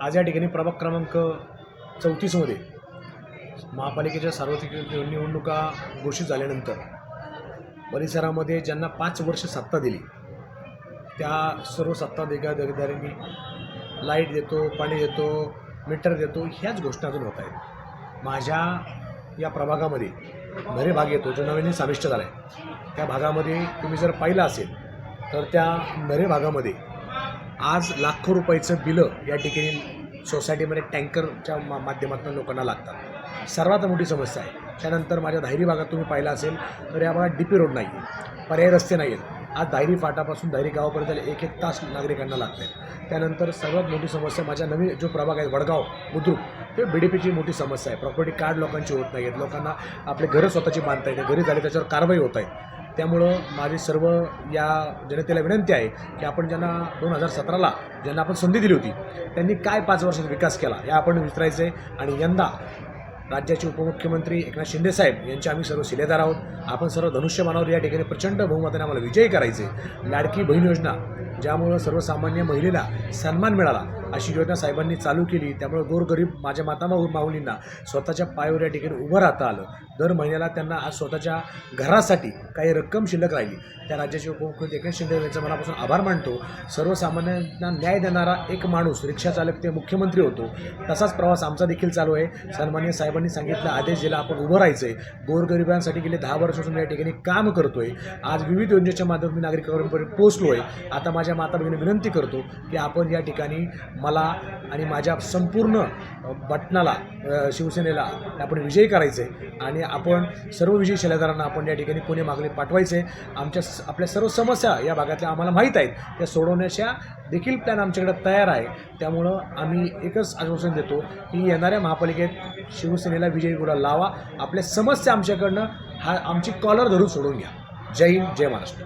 आज या ठिकाणी प्रभाग क्रमांक चौतीसमध्ये महापालिकेच्या सार्वत्रिक निवडणुका घोषित झाल्यानंतर परिसरामध्ये ज्यांना पाच वर्ष सत्ता दिली त्या सर्व सत्ता अधिकाऱ्यांनी लाइट देतो पाणी देतो मीटर देतो ह्याच घोषणा अजून होत आहेत. माझ्या या प्रभागामध्ये नरे भाग येतो जो नवीन समाविष्ट झाला आहे त्या भागामध्ये तुम्ही जर पाहिलं असेल तर त्या नरे भागामध्ये आज लाखो रुपयाचं बिलं या ठिकाणी सोसायटीमध्ये टँकरच्या मा माध्यमातून लोकांना लागतात. सर्वात मोठी समस्या आहे. त्यानंतर माझ्या धायरी भागात तुम्ही पाहिलं असेल तर या भागात डी पी रोड नाही आहे पर्याय रस्ते नाही आहेत आज धायरी फाटापासून धायरी गावापर्यंत एक एक तास नागरिकांना लागत आहेत त्यानंतर सर्वात मोठी समस्या माझ्या नवीन जो प्रभाग आहे वडगाव बुद्रुक ते बी डी पीची मोठी समस्या आहे. प्रॉपर्टी कार्ड लोकांची होत नाही आहेत लोकांना आपले घरं स्वतःची बांधता येते घरी झाले त्याच्यावर कारवाई होत आहे. त्यामुळं माझी सर्व या जनतेला विनंती आहे की आपण ज्यांना दोन हजार सतराला ज्यांना आपण संधी दिली होती त्यांनी काय पाच वर्षात विकास केला या आपण विचारायचं आहे आणि यंदा राज्याचे उपमुख्यमंत्री एकनाथ शिंदेसाहेब यांचे आम्ही सर्व शिलेदार आहोत. आपण सर्व धनुष्यमानावर या ठिकाणी प्रचंड बहुमताने आम्हाला विजयी करायचे लाडकी बहीण योजना ज्यामुळं सर्वसामान्य महिलेला सन्मान मिळाला अशी योजना साहेबांनी चालू केली. त्यामुळे गोरगरीब माझ्या माता माऊलींना स्वतःच्या पायावर या ठिकाणी उभं राहता आलं. दर महिन्याला त्यांना आज स्वतःच्या घरासाठी काही रक्कम शिल्लक राहिली. त्या राज्याचे उपमुख्यमंत्री एकनाथ शिंदे यांचा मनापासून आभार मानतो. सर्वसामान्यांना न्याय देणारा एक माणूस रिक्षा चालक ते मुख्यमंत्री होतो. तसाच प्रवास आमचा देखील चालू आहे. सन्मान्य साहेबांनी सांगितलं आदेश दिला आपण उभं राहायचं आहे गोरगरिबांसाठी गेले दहा वर्षापासून या ठिकाणी काम करतोय. आज विविध योजनेच्या माध्यमातून नागरिकांपर्यंत पोहोचलो आहे आता माझ्या माता भगिनी विनंती करतो की आपण या ठिकाणी मला आणि माझ्या संपूर्ण बटनाला शिवसेनेला आपण विजयी करायचे आणि आपण सर्व विजयी शिलेदारांना आपण या ठिकाणी पुणे मागणी पाठवायचे. आमच्या स- आपल्या सर्व समस्या या भागातल्या आम्हाला माहीत आहेत. त्या सोडवण्याच्या देखील प्लॅन आमच्याकडे तयार आहे. त्यामुळं आम्ही एकच आश्वासन देतो की येणाऱ्या महापालिकेत शिवसेनेला विजयी गुलाल लावा. आपल्या समस्या आमच्याकडनं हा आमची कॉलर धरून सोडून घ्या. जय हिंद जय महाराष्ट्र.